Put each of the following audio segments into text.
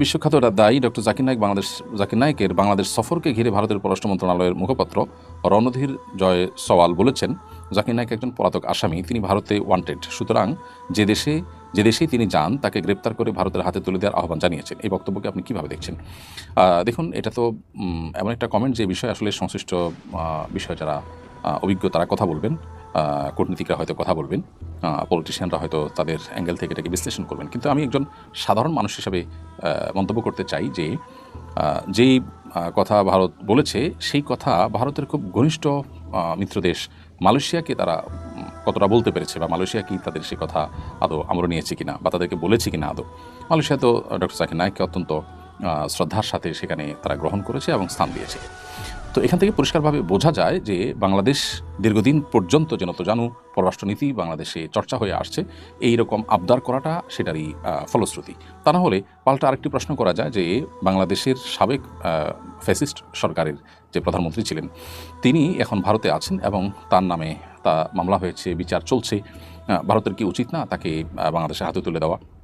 বিশ্বখ্যাত দায়ী ডক্টর জাকির নায়ক বাংলাদেশ জাকির নায়কের বাংলাদেশ সফরকে ঘিরে ভারতের পররাষ্ট্র মন্ত্রণালয়ের মুখপাত্র রণধীর জয় সওয়াল বলেছেন, জাকির নায়ক একজন পলাতক আসামি। তিনি ভারতে ওয়ান্টেড সুতরাং যে দেশে যে দেশেই তিনি যান, তাকে গ্রেপ্তার করে ভারতের হাতে তুলে দেওয়ার আহ্বান জানিয়েছেন। এই বক্তব্যকে আপনি কীভাবে দেখছেন? দেখুন, এটা তো এমন একটা কমেন্ট যে বিষয়ে আসলে সংশ্লিষ্ট বিষয় যারা অভিজ্ঞ তারা কথা বলবেন। কূটনীতিকরা হয়তো কথা বলবেন পলিটিশিয়ানরা হয়তো তাদের অ্যাঙ্গেল থেকে এটাকে বিশ্লেষণ করবেন। কিন্তু আমি একজন সাধারণ মানুষ হিসাবে মন্তব্য করতে চাই যে যেই কথা ভারত বলেছে, সেই কথা ভারতের খুব ঘনিষ্ঠ মিত্র দেশ মালয়েশিয়াকে তারা কতটা বলতে পেরেছে বা মালয়েশিয়া কি তাদের সেই কথা আদৌ আমরা নিয়েছে কিনা বা তাদেরকে বলেছে কিনা আদৌ। মালয়েশিয়া তো ডক্টর জাকির নায়ককে অত্যন্ত শ্রদ্ধার সাথে সেখানে তারা গ্রহণ করেছে এবং স্থান দিয়েছে। তো এখান থেকে পরিষ্কারভাবে বোঝা যায় যে বাংলাদেশ দীর্ঘদিন পর্যন্ত যেন তো জানু পররাষ্ট্রনীতি বাংলাদেশে চর্চা হয়ে আসছে এই রকম আবদার করাটা সেটারই ফলশ্রুতি। তা না হলে পাল্টা আরেকটি প্রশ্ন করা যায় যে বাংলাদেশের সাবেক ফ্যাসিস্ট সরকারের যে প্রধানমন্ত্রী ছিলেন, তিনি এখন ভারতে আছেন এবং তার নামে তা মামলা হয়েছে, বিচার চলছে। ভারতের কি উচিত না তাকে বাংলাদেশের হাতে তুলে দেওয়া?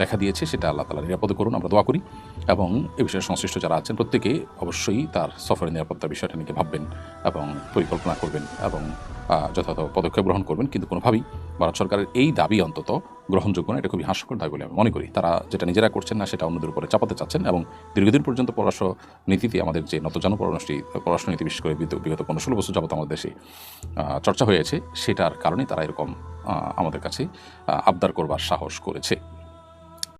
দেখা দিয়েছে, সেটা আল্লাহ তালা নিরাপদ করুন, আমরা দোয়া করি। এবং এ বিষয়ে সংশ্লিষ্ট যারা আছেন প্রত্যেকে অবশ্যই তার সফরের নিরাপত্তা বিষয়টা নিয়ে ভাববেন এবং পরিকল্পনা করবেন এবং যথাযথ পদক্ষেপ গ্রহণ করবেন। কিন্তু কোনোভাবেই ভারত সরকারের এই দাবি অন্তত গ্রহণযোগ্য না, এটা খুবই হাস্যকর দাবি বলে আমি মনে করি। তারা যেটা নিজেরা করছেন না, সেটা অন্যদের উপরে চাপাতে চাচ্ছেন এবং দীর্ঘদিন পর্যন্ত পররাষ্ট্র নীতিতে আমাদের যে নতজানু পররাষ্ট্র পররাষ্ট্র নীতি, বিশেষ করে বিগত- পনেরো ষোলো বছর যাবত আমাদের দেশে চর্চা হয়েছে, সেটার কারণে তারা এরকম আমাদের কাছে আবদার করবার সাহস করেছে।